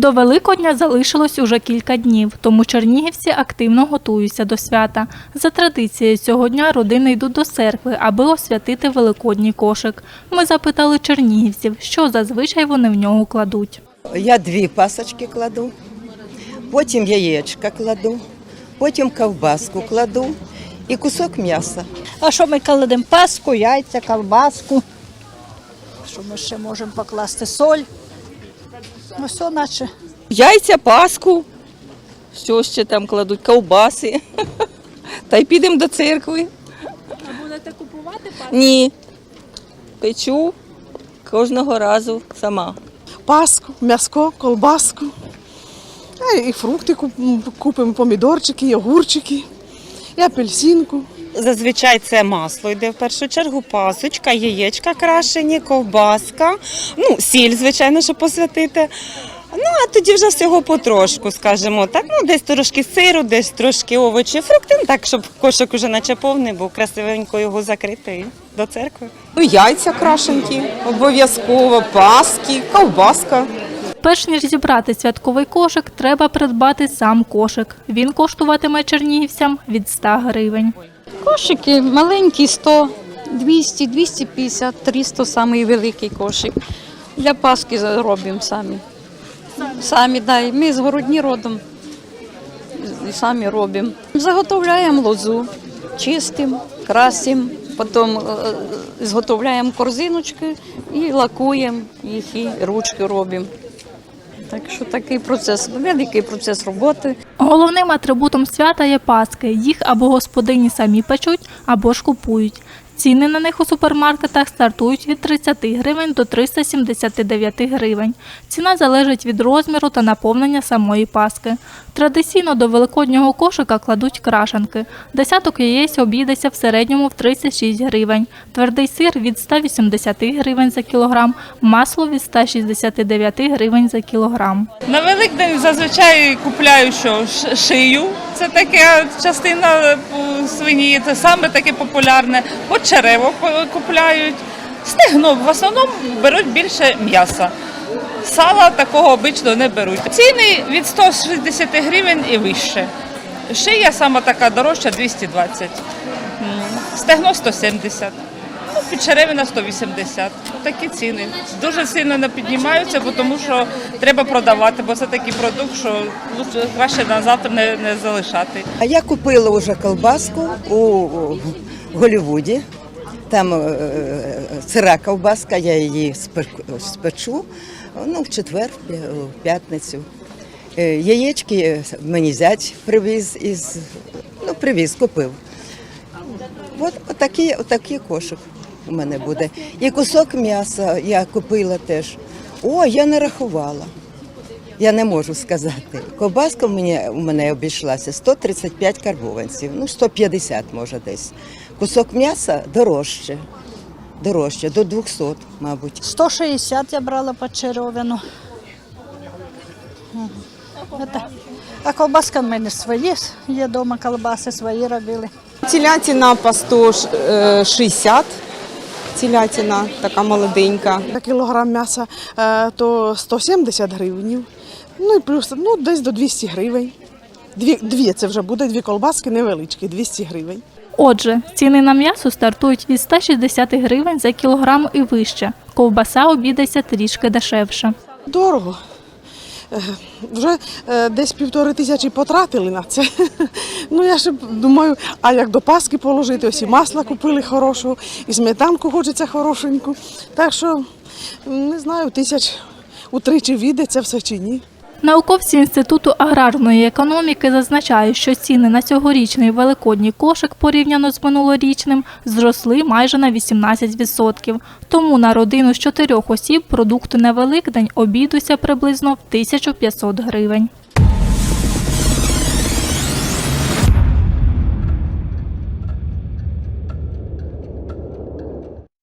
До Великодня залишилось уже кілька днів, тому чернігівці активно готуються до свята. За традицією цього дня родини йдуть до церкви, аби освятити великодній кошик. Ми запитали чернігівців, що зазвичай вони в нього кладуть. Я дві пасочки кладу, потім яєчка кладу, потім ковбаску кладу і кусок м'яса. А що ми кладемо? Паску, яйця, колбаску. Що ми ще можемо покласти? Соль. Ну, все наче. Яйця, паску, що ще там кладуть, ковбаси. Та й підемо до церкви. А будете купувати паску? Ні. Печу кожного разу сама. паску, м'яско, колбаску. І фрукти купимо, помідорчики, і огурчики, і апельсинку. Зазвичай це масло йде в першу чергу, пасочка, яєчка крашені, ковбаска, ну, сіль, звичайно, щоб посвятити. Ну, а тоді вже всього потрошку, скажімо так. Ну, десь трошки сиру, десь трошки овочі, фрукти, ну, так, щоб кошик уже наче повний був, красивенько його закрити і до церкви. Ну, яйця крашенки, обов'язково, паски, ковбаска. Перш ніж зібрати святковий кошик, треба придбати сам кошик. Він коштуватиме чернігівцям від 100 гривень. Кошики маленькі 100, 200, 250, 300 самий великий кошик. Для Пасхи робимо самі. Самі, да, ми з городні родом і самі робимо. Заготовляємо лозу, чистимо, красимо, потім е, зготовляємо корзиночки і лакуємо їх, і ручки робимо. Так що такий процес, великий процес роботи. Головним атрибутом свята є паски. Їх або господині самі печуть, або ж купують. Ціни на них у супермаркетах стартують від 30 гривень до 379 гривень. Ціна залежить від розміру та наповнення самої паски. Традиційно до великоднього кошика кладуть крашанки. Десяток яєць обійдеться в середньому в 36 гривень. Твердий сир від 180 гривень за кілограм, масло від 169 гривень за кілограм. На Великдень зазвичай купляю що шию. Це така частина е, свині, це саме таке популярне. От черево ку- купляють. Стегно в основному беруть більше м'яса. Сала такого обично не беруть. Ціни від 160 гривень і вище. Шия сама така дорожча 220. Стегно 170. Ну, підчеревина 180. Такі ціни. Дуже сильно не піднімаються, бо тому що треба продавати, бо це такий продукт, що краще на завтра не, не залишати. А я купила вже колбаску у Голлівуді. Там е, сира ковбаска, я її спечу ну, в четвер, в п'ятницю. Е, Яєчки мені зять привіз із ну, привіз, купив. От отакий, отакий кошик у мене буде. І кусок м'яса я купила теж. О, я не рахувала. Я не можу сказати. Ковбаска в мене, у мене обійшлася 135 карбованців, ну 150 може десь. Кусок м'яса дорожче, дорожче, до 200, мабуть. 160 я брала по червону. А колбаска в мене свої, є вдома колбаси свої робили. Телятина по 160. Телятина така молоденька. На кілограм м'яса е, то 170 гривень. Ну і плюс ну, десь до 200 гривень. Дві, дві це вже буде, дві колбаски невеличкі, 200 гривень. Отже, ціни на м'ясо стартують від 160 гривень за кілограм і вище. Ковбаса обійдеться трішки дешевше. Дорого. Е, Вже е, десь півтори тисячі потратили на це. Ну я ще думаю, а як до Паски положити, ось і масла купили хорошого, і сметанку хочеться хорошеньку. Так що не знаю, тисяч утричі війде це все чи ні. Науковці Інституту аграрної економіки зазначають, що ціни на цьогорічний великодній кошик порівняно з минулорічним зросли майже на 18%. Тому на родину з чотирьох осіб продукти на Великдень обійдуться приблизно в 1500 гривень.